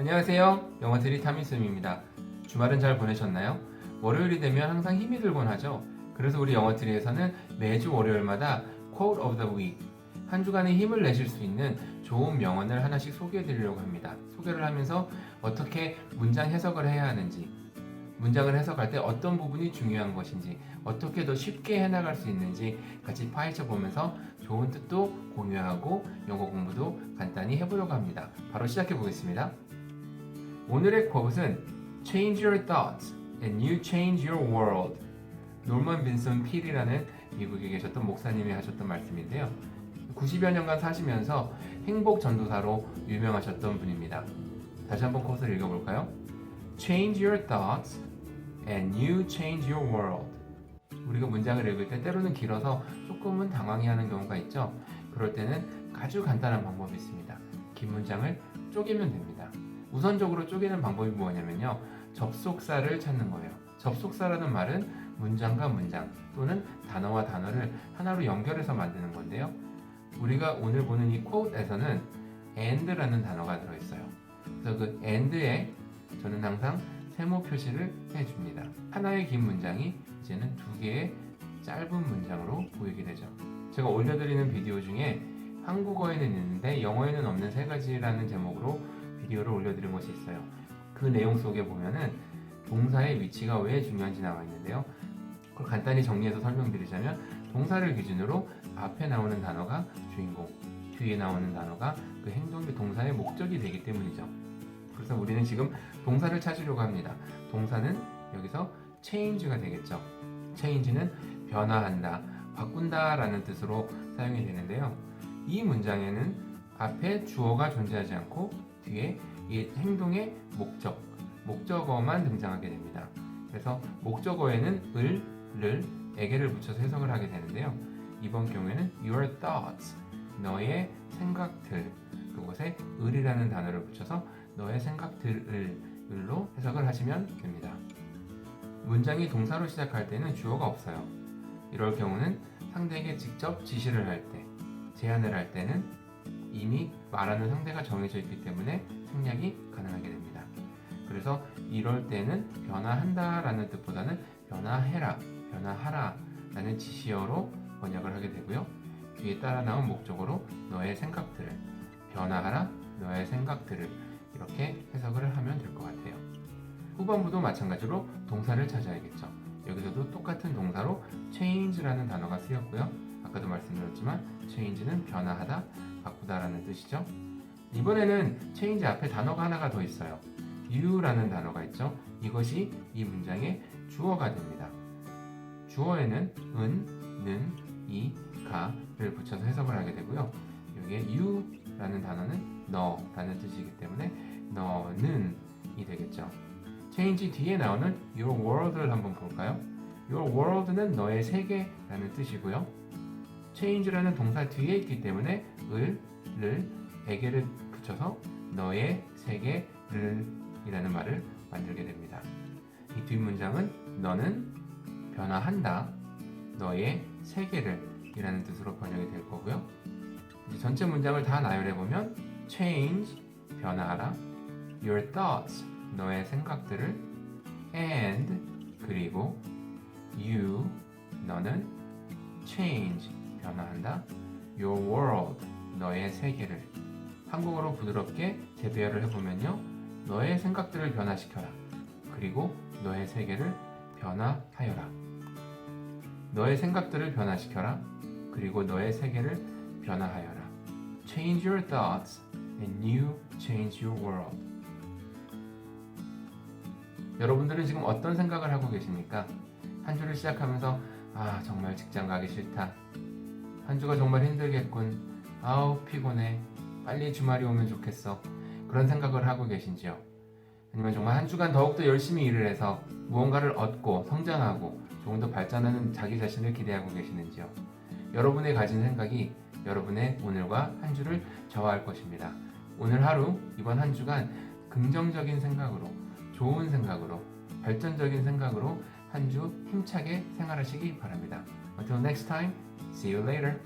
안녕하세요. 영어 드리 타미쌤입니다. 주말은 잘 보내셨나요? 월요일이 되면 항상 힘이 들곤 하죠. 그래서 우리 영어 드리에서는 매주 월요일마다 Quote of the Week 한 주간의 힘을 내실 수 있는 좋은 명언을 하나씩 소개해 드리려고 합니다. 소개를 하면서 어떻게 문장 해석을 해야 하는지, 문장을 해석할 때 어떤 부분이 중요한 것인지, 어떻게 더 쉽게 해나갈 수 있는지 같이 파헤쳐 보면서 좋은 뜻도 공유하고 영어 공부도 간단히 해보려고 합니다. 바로 시작해 보겠습니다. 오늘의 quote은 Change your thoughts and you change your world. 놀먼 빈슨 필이라는 미국에 계셨던 목사님이 하셨던 말씀인데요. 90여 년간 사시면서 행복 전도사로 유명하셨던 분입니다. 다시 한번 코스를 읽어볼까요? Change your thoughts and you change your world. 우리가 문장을 읽을 때 때로는 길어서 조금은 당황해 하는 경우가 있죠. 그럴 때는 아주 간단한 방법이 있습니다. 긴 문장을 쪼개면 됩니다. 우선적으로 쪼개는 방법이 뭐냐면요. 접속사를 찾는 거예요. 접속사라는 말은 문장과 문장 또는 단어와 단어를 하나로 연결해서 만드는 건데요. 우리가 오늘 보는 이 quote에서는 and라는 단어가 들어있어요. 그래서 그 and에 저는 항상 세모 표시를 해줍니다. 하나의 긴 문장이 이제는 두 개의 짧은 문장으로 보이게 되죠. 제가 올려드리는 비디오 중에 한국어에는 있는데 영어에는 없는 세 가지라는 제목으로 비디오를 올려드린 것이 있어요. 그 내용 속에 보면은 동사의 위치가 왜 중요한지 나와 있는데요. 그걸 간단히 정리해서 설명드리자면 동사를 기준으로 앞에 나오는 단어가 주인공, 뒤에 나오는 단어가 그 행동의 동사의 목적이 되기 때문이죠. 그래서 우리는 지금 동사를 찾으려고 합니다. 동사는 여기서 change가 되겠죠. change는 변화한다, 바꾼다 라는 뜻으로 사용이 되는데요. 이 문장에는 앞에 주어가 존재하지 않고 뒤에 이 행동의 목적, 목적어만 등장하게 됩니다. 그래서 목적어에는 을, 를, 에게를 붙여서 해석을 하게 되는데요. 이번 경우에는 your thoughts, 너의 생각들, 그곳에 을이라는 단어를 붙여서 너의 생각들을 을로 해석을 하시면 됩니다. 문장이 동사로 시작할 때는 주어가 없어요. 이럴 경우는 상대에게 직접 지시를 할 때, 제안을 할 때는 이미 말하는 상대가 정해져 있기 때문에 생략이 가능하게 됩니다. 그래서 이럴 때는 변화한다라는 뜻보다는 변화해라, 변화하라 라는 지시어로 번역을 하게 되고요. 뒤에 따라 나온 목적으로 너의 생각들을 변화하라, 너의 생각들을 이렇게 해석을 하면 될 것 같아요. 후반부도 마찬가지로 동사를 찾아야겠죠. 여기서도 똑같은 동사로 change라는 단어가 쓰였고요. 아까도 말씀드렸지만 change는 변화하다, 바꾸다라는 뜻이죠. 이번에는 change 앞에 단어가 하나가 더 있어요. you라는 단어가 있죠. 이것이 이 문장의 주어가 됩니다. 주어에는 은, 는, 이, 가를 붙여서 해석을 하게 되고요. 여기에 you라는 단어는 너라는 뜻이기 때문에 너는 이 되겠죠. change 뒤에 나오는 your world를 한번 볼까요? your world는 너의 세계라는 뜻이고요. Change라는 동사 뒤에 있기 때문에 을, 를, 에게를 붙여서 너의 세계 를 이라는 말을 만들게 됩니다. 이 뒷문장은 너는 변화한다. 너의 세계를 이라는 뜻으로 번역이 될 거고요. 전체 문장을 다 나열해 보면 change 변화하라. your thoughts 너의 생각들을 and 그리고 you 너는 change 변화한다. your world 너의 세계를 한국어로 부드럽게 재배열을 해보면요. 너의 생각들을 변화시켜라. 그리고 너의 세계를 변화하여라. 너의 생각들을 변화시켜라. 그리고 너의 세계를 변화하여라. Change your thoughts and you change your world. 여러분들은 지금 어떤 생각을 하고 계십니까? 한 주를 시작하면서 아 정말 직장 가기 싫다. 한 주가 정말 힘들겠군. 아우 피곤해. 빨리 주말이 오면 좋겠어. 그런 생각을 하고 계신지요? 아니면 정말 한 주간 더욱더 열심히 일을 해서 무언가를 얻고 성장하고 조금 더 발전하는 자기 자신을 기대하고 계시는지요? 여러분의 가진 생각이 여러분의 오늘과 한 주를 저하할 것입니다. 오늘 하루, 이번 한 주간 긍정적인 생각으로, 좋은 생각으로, 발전적인 생각으로 한 주 힘차게 생활하시기 바랍니다. Until next time, see you later.